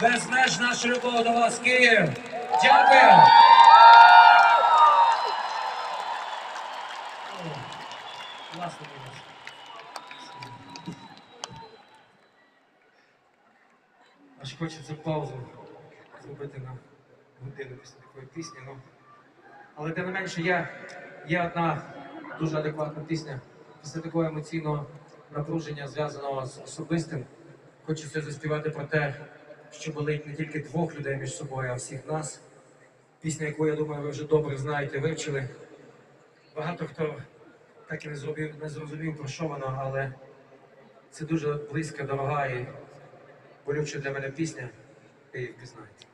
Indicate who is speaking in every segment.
Speaker 1: Безмежна наша любов до вас, Київ. Дякую. Класно було. Аж хочеться паузу зробити на годину після такої пісні. Ну, але тим не менше є, є одна дуже адекватна пісня після такого емоційного напруження, зв'язаного з особистим. Хочеться заспівати про те, що болить не тільки двох людей між собою, а всіх нас. Пісня, яку, я думаю, ви вже добре знаєте, вивчили. Багато хто так і не зробив, не зрозумів, про що вона, але це дуже близька, дорога і болюча для мене пісня. Ви її впізнаєте.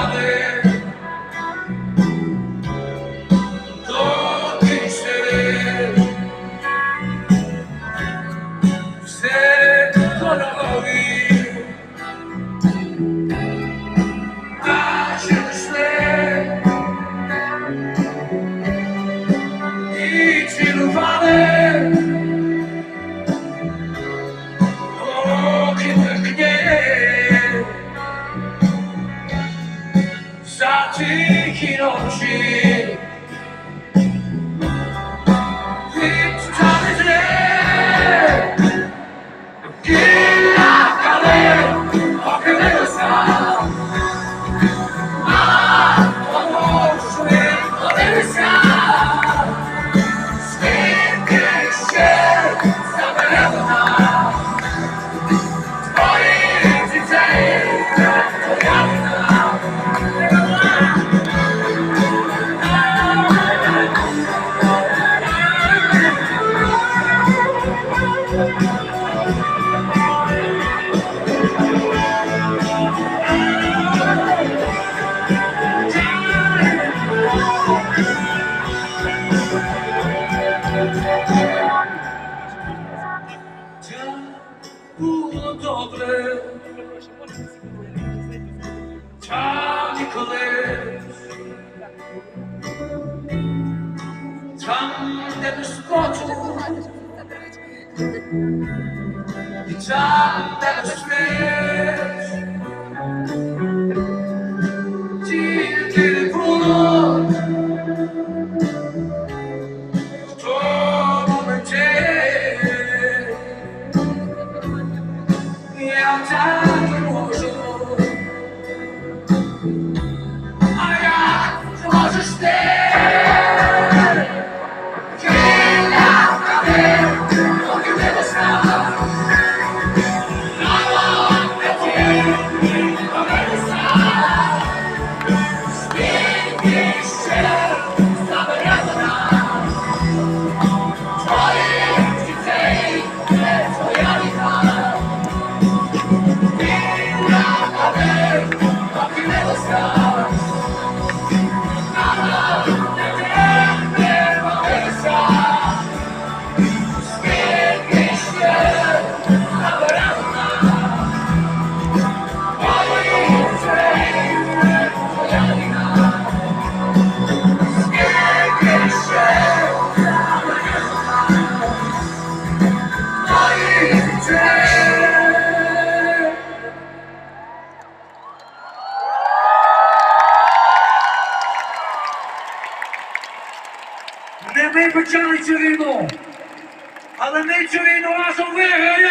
Speaker 1: Father. Там, де без скоту, і там, де без сліз, тільки не було в тому. Я так
Speaker 2: почали цю війну, але ми цю війну разом виграємо!